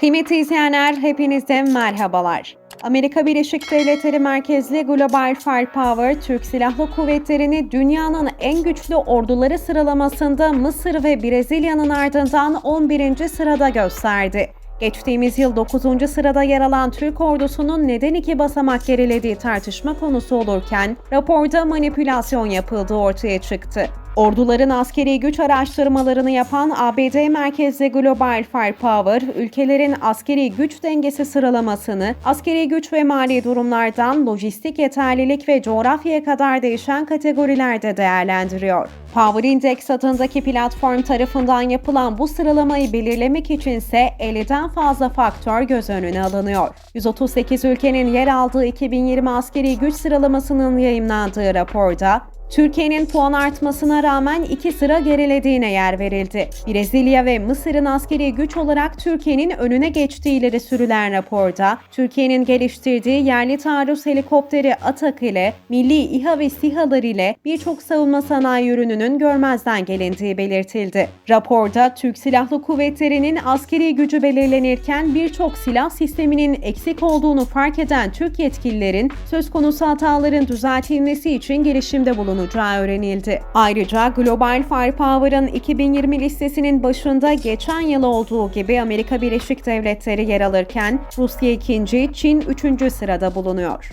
Kıymetli izleyenler, hepinize merhabalar. Amerika Birleşik Devletleri merkezli Global Firepower, Türk Silahlı Kuvvetleri'ni dünyanın en güçlü orduları sıralamasında Mısır ve Brezilya'nın ardından 11. sırada gösterdi. Geçtiğimiz yıl 9. sırada yer alan Türk ordusunun neden iki basamak gerilediği tartışma konusu olurken raporda manipülasyon yapıldığı ortaya çıktı. Orduların askeri güç araştırmalarını yapan ABD merkezli Global Firepower, ülkelerin askeri güç dengesi sıralamasını askeri güç ve mali durumlardan lojistik yeterlilik ve coğrafyaya kadar değişen kategorilerde değerlendiriyor. Power Index adındaki platform tarafından yapılan bu sıralamayı belirlemek içinse 50'den fazla faktör göz önüne alınıyor. 138 ülkenin yer aldığı 2020 askeri güç sıralamasının yayımlandığı raporda Türkiye'nin puan artmasına rağmen iki sıra gerilediğine yer verildi. Brezilya ve Mısır'ın askeri güç olarak Türkiye'nin önüne geçtiği ileri sürülen raporda, Türkiye'nin geliştirdiği yerli taarruz helikopteri Atak ile milli İHA ve SİHA'lar ile birçok savunma sanayi ürününün görmezden gelindiği belirtildi. Raporda Türk Silahlı Kuvvetleri'nin askeri gücü belirlenirken birçok silah sisteminin eksik olduğunu fark eden Türk yetkililerin söz konusu hataların düzeltilmesi için girişimde bulunacağı öğrenildi. Ayrıca Global Firepower'ın 2020 listesinin başında geçen yıl olduğu gibi Amerika Birleşik Devletleri yer alırken Rusya ikinci, Çin üçüncü sırada bulunuyor.